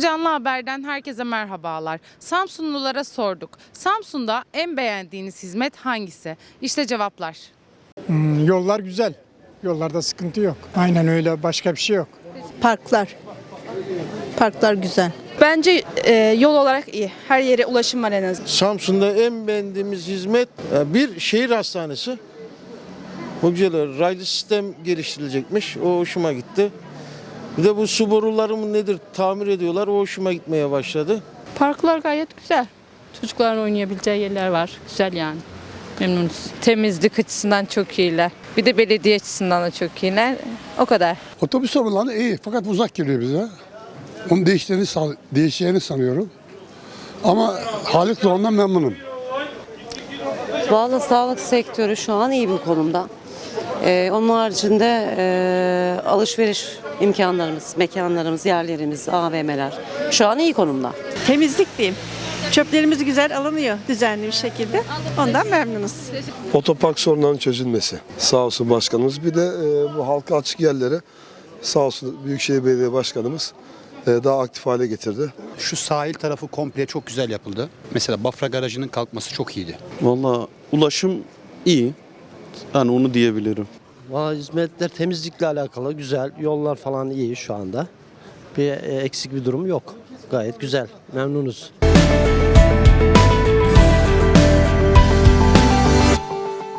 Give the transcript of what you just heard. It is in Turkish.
Canlı Haber'den herkese merhabalar. Samsunlulara sorduk. Samsun'da en beğendiğiniz hizmet hangisi? İşte cevaplar. Hmm, Yollar güzel. Yollarda sıkıntı yok. Aynen öyle başka bir şey yok. Parklar. Parklar güzel. Bence e, yol olarak iyi. Her yere ulaşım var en azından. Samsun'da en beğendiğimiz hizmet e, bir şehir hastanesi. O güzel raylı sistem geliştirilecekmiş. O hoşuma gitti. Bir de bu su boruları mı nedir tamir ediyorlar. O hoşuma gitmeye başladı. Parklar gayet güzel. Çocukların oynayabileceği yerler var. Güzel yani. Memnunuz. Temizlik açısından çok iyiler. Bir de belediye açısından da çok iyiler. O kadar. Otobüs sorunları iyi fakat uzak geliyor bize. Onun değiştiğini, san- değişeceğini sanıyorum. Ama Halit Doğan'dan memnunum. Valla sağlık sektörü şu an iyi bir konumda. Ee, onun haricinde e, alışveriş imkanlarımız, mekanlarımız, yerlerimiz, AVM'ler şu an iyi konumda. Temizlik diyeyim. Çöplerimiz güzel alınıyor düzenli bir şekilde. Ondan memnunuz. Otopark sorunlarının çözülmesi. Sağ olsun başkanımız. Bir de e, bu halka açık yerlere sağ olsun Büyükşehir Belediye Başkanımız e, daha aktif hale getirdi. Şu sahil tarafı komple çok güzel yapıldı. Mesela Bafra Garajı'nın kalkması çok iyiydi. Valla ulaşım iyi. Yani onu diyebilirim. Valla hizmetler temizlikle alakalı güzel. Yollar falan iyi şu anda. Bir e, eksik bir durum yok. Gayet güzel. Memnunuz.